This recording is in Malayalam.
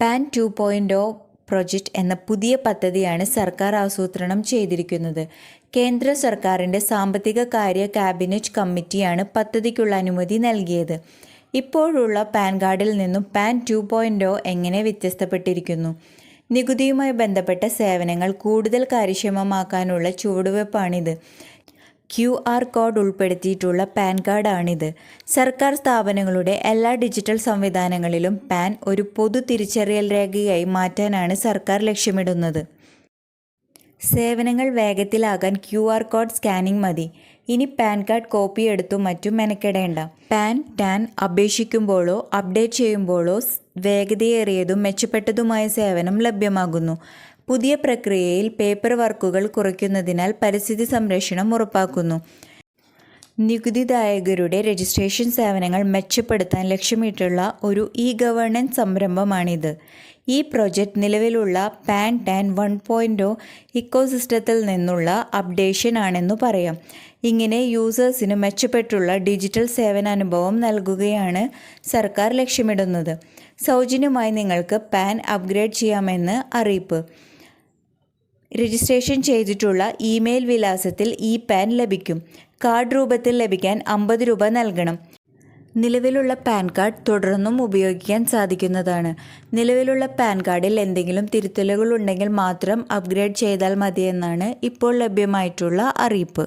PAN two point O project എന്ന പുതിയ പദ്ധതിയാണ് സർക്കാർ ആസൂത്രണം ചെയ്തിരിക്കുന്നത്. കേന്ദ്ര സർക്കാരിന്റെ സാമ്പത്തിക കാര്യ ക്യാബിനറ്റ് കമ്മിറ്റിയാണ് പദ്ധതിക്കുള്ള അനുമതി നൽകിയത്. ഇപ്പോഴുള്ള പാൻ കാർഡിൽ നിന്നും പാൻ ടു പോയിന്റ് ഒ എങ്ങനെ വ്യത്യസ്തപ്പെട്ടിരിക്കുന്നു? നികുതിയുമായി ബന്ധപ്പെട്ട സേവനങ്ങൾ കൂടുതൽ കാര്യക്ഷമമാക്കാനുള്ള ചുവടുവയ്പ്പാണിത്. ക്യു ആർ കോഡ് ഉൾപ്പെടുത്തിയിട്ടുള്ള പാൻ കാർഡാണിത്. സർക്കാർ സ്ഥാപനങ്ങളുടെ എല്ലാ ഡിജിറ്റൽ സംവിധാനങ്ങളിലും പാൻ ഒരു പൊതു തിരിച്ചറിയൽ രേഖയായി മാറ്റാനാണ് സർക്കാർ ലക്ഷ്യമിടുന്നത്. സേവനങ്ങൾ വേഗത്തിലാകാൻ ക്യു ആർ കോഡ് സ്കാനിംഗ് മതി. ഇനി പാൻ കാർഡ് കോപ്പി എടുത്തും മറ്റും മെനക്കെടേണ്ട. പാൻ ടാൻ അപേക്ഷിക്കുമ്പോഴോ അപ്ഡേറ്റ് ചെയ്യുമ്പോഴോ വേഗതയേറിയതും മെച്ചപ്പെട്ടതുമായ സേവനം ലഭ്യമാകുന്നു. പുതിയ പ്രക്രിയയിൽ പേപ്പർ വർക്കുകൾ കുറയ്ക്കുന്നതിനാൽ പരിസ്ഥിതി സംരക്ഷണം ഉറപ്പാക്കുന്നു. നികുതിദായകരുടെ രജിസ്ട്രേഷൻ സേവനങ്ങൾ മെച്ചപ്പെടുത്താൻ ലക്ഷ്യമിട്ടുള്ള ഒരു ഇ ഗവേണൻസ് സംരംഭമാണിത്. ഈ പ്രൊജക്റ്റ് നിലവിലുള്ള പാൻ ടാൻ വൺ പോയിന്റ് ഇക്കോസിസ്റ്റത്തിൽ നിന്നുള്ള അപ്ഡേഷൻ ആണെന്നു പറയാം. ഇങ്ങനെ യൂസേഴ്സിന് മെച്ചപ്പെട്ടുള്ള ഡിജിറ്റൽ സേവനാനുഭവം നൽകുകയാണ് സർക്കാർ ലക്ഷ്യമിടുന്നത്. സൗജന്യമായി നിങ്ങൾക്ക് പാൻ അപ്ഗ്രേഡ് ചെയ്യാമെന്ന് അറിയിപ്പ്. രജിസ്ട്രേഷൻ ചെയ്തിട്ടുള്ള ഇമെയിൽ വിലാസത്തിൽ ഇ പാൻ ലഭിക്കും. കാർഡ് രൂപത്തിൽ ലഭിക്കാൻ അമ്പത് രൂപ നൽകണം. നിലവിലുള്ള പാൻ കാർഡ് തുടർന്നും ഉപയോഗിക്കാൻ സാധിക്കുന്നതാണ്. നിലവിലുള്ള പാൻ കാർഡിൽ എന്തെങ്കിലും തിരുത്തലുകൾ ഉണ്ടെങ്കിൽ മാത്രം അപ്ഗ്രേഡ് ചെയ്താൽ മതിയെന്നാണ് ഇപ്പോൾ ലഭ്യമായിട്ടുള്ള അറിയിപ്പ്.